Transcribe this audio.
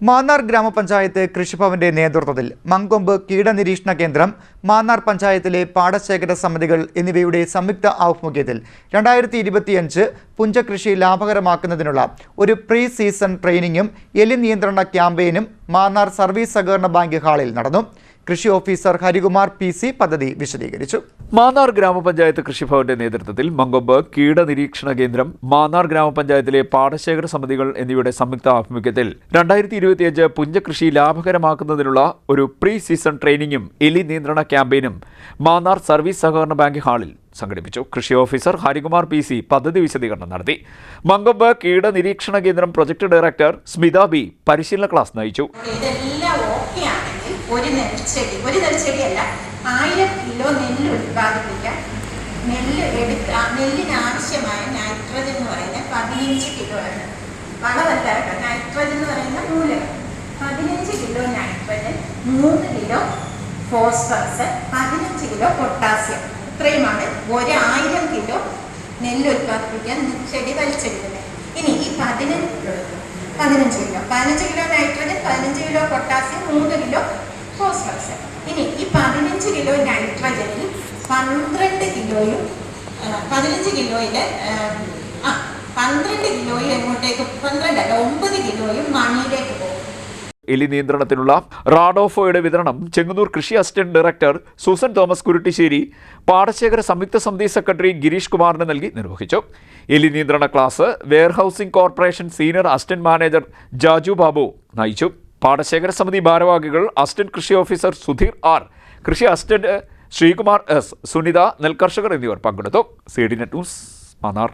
മാന്നാർ ഗ്രാമപഞ്ചായത്ത് കൃഷിഭവന്റെ നേതൃത്വത്തിൽ മങ്കൊമ്പ് കീടനിരീക്ഷണ കേന്ദ്രം മാന്നാർ പഞ്ചായത്തിലെ പാടശേഖര സമിതികൾ എന്നിവയുടെ സംയുക്ത ആഭിമുഖ്യത്തിൽ രണ്ടായിരത്തി ഇരുപത്തിയഞ്ച് പുഞ്ചകൃഷി ലാഭകരമാക്കുന്നതിനുള്ള ഒരു പ്രീ സീസൺ ട്രെയിനിങ്ങും എലി നിയന്ത്രണ ക്യാമ്പയിനും മാന്നാർ സർവീസ് സഹകരണ ബാങ്ക് ഹാളിൽ നടന്നു. കൃഷി ഓഫീസർ ഹരികുമാർ പി സി പദ്ധതി വിശദീകരിച്ചു. മാന്നാർ ഗ്രാമപഞ്ചായത്ത് കൃഷിഭവന്റെ നേതൃത്വത്തിൽ മങ്കൊമ്പ് കീടനിരീക്ഷണ കേന്ദ്രം മാന്നാർ ഗ്രാമപഞ്ചായത്തിലെ പാടശേഖര സമിതികൾ എന്നിവയുടെ സംയുക്ത ആഭിമുഖ്യത്തിൽ രണ്ടായിരത്തി ഇരുപത്തിയഞ്ച് പുഞ്ചകൃഷി ലാഭകരമാക്കുന്നതിനുള്ള ഒരു പ്രീ സീസൺ ട്രെയിനിങ്ങും എലി നിയന്ത്രണ ക്യാമ്പയിനും മാന്നാർ സർവീസ് സഹകരണ ബാങ്ക് ഹാളിൽ സംഘടിപ്പിച്ചു. കൃഷി ഓഫീസർ ഹരികുമാർ പി സി പദ്ധതി വിശദീകരണം നടത്തി. മങ്കൊമ്പ് കീട നിരീക്ഷണ കേന്ദ്രം പ്രൊജക്ട് ഡയറക്ടർ സ്മിത ബി പരിശീലന ക്ലാസ് നയിച്ചു. ഒരു ഒരു കിലോ നെല്ല് എടുത്ത നൈട്രജൻ എന്ന് പറയുന്നത് പതിനഞ്ച് കിലോ ആണ്. വളമല്ല നൈട്രജൻ എന്ന് പറയുന്ന പതിനഞ്ച് കിലോ നൈട്രജൻ മൂന്ന് കിലോ ഫോസ്ഫറസ് പതിനഞ്ച് കിലോ പൊട്ടാസ്യം. ഇത്രയുമാണ് ഒരായിരം കിലോ നെല്ല് ഉൽപ്പാദിപ്പിക്കാൻ ചെടി വലിച്ചെടുക്കുന്നത്. ഇനി ഈ പതിനഞ്ച് പതിനഞ്ച് കിലോ പതിനഞ്ച് കിലോ നൈട്രജൻ പതിനഞ്ച് കിലോ പൊട്ടാസ്യം മൂന്ന് കിലോ ഫോസ്ഫറസ്. ഇനി ഈ പതിനഞ്ച് കിലോ നൈട്രജനിൽ പന്ത്രണ്ട് കിലോയും പതിനഞ്ച് കിലോയിൽ ആ, പന്ത്രണ്ട് കിലോയും എങ്ങോട്ടേക്ക് പന്ത്രണ്ടല്ല ഒമ്പത് കിലോയും മണ്ണിലേക്ക് പോകും. എലി നിയന്ത്രണത്തിനുള്ള റാഡോഫോയുടെ വിതരണം ചെങ്ങന്നൂർ കൃഷി assistant director Susan Thomas Kuruttissery പാടശേഖര സംയുക്ത സമിതി സെക്രട്ടറി ഗിരീഷ് കുമാറിന് നൽകി നിർവഹിച്ചു. എലി നിയന്ത്രണ class warehousing corporation senior assistant manager Jaju Babu നയിച്ചു. പാടശേഖര സമിതി ഭാരവാഹികൾ അസിസ്റ്റന്റ് കൃഷി ഓഫീസർ സുധീർ ആർ കൃഷി അസിസ്റ്റന്റ് ശ്രീകുമാർ എസ് സുനിത നെൽകർഷകർ എന്നിവർ പങ്കെടുത്തു. C D net news Mannar.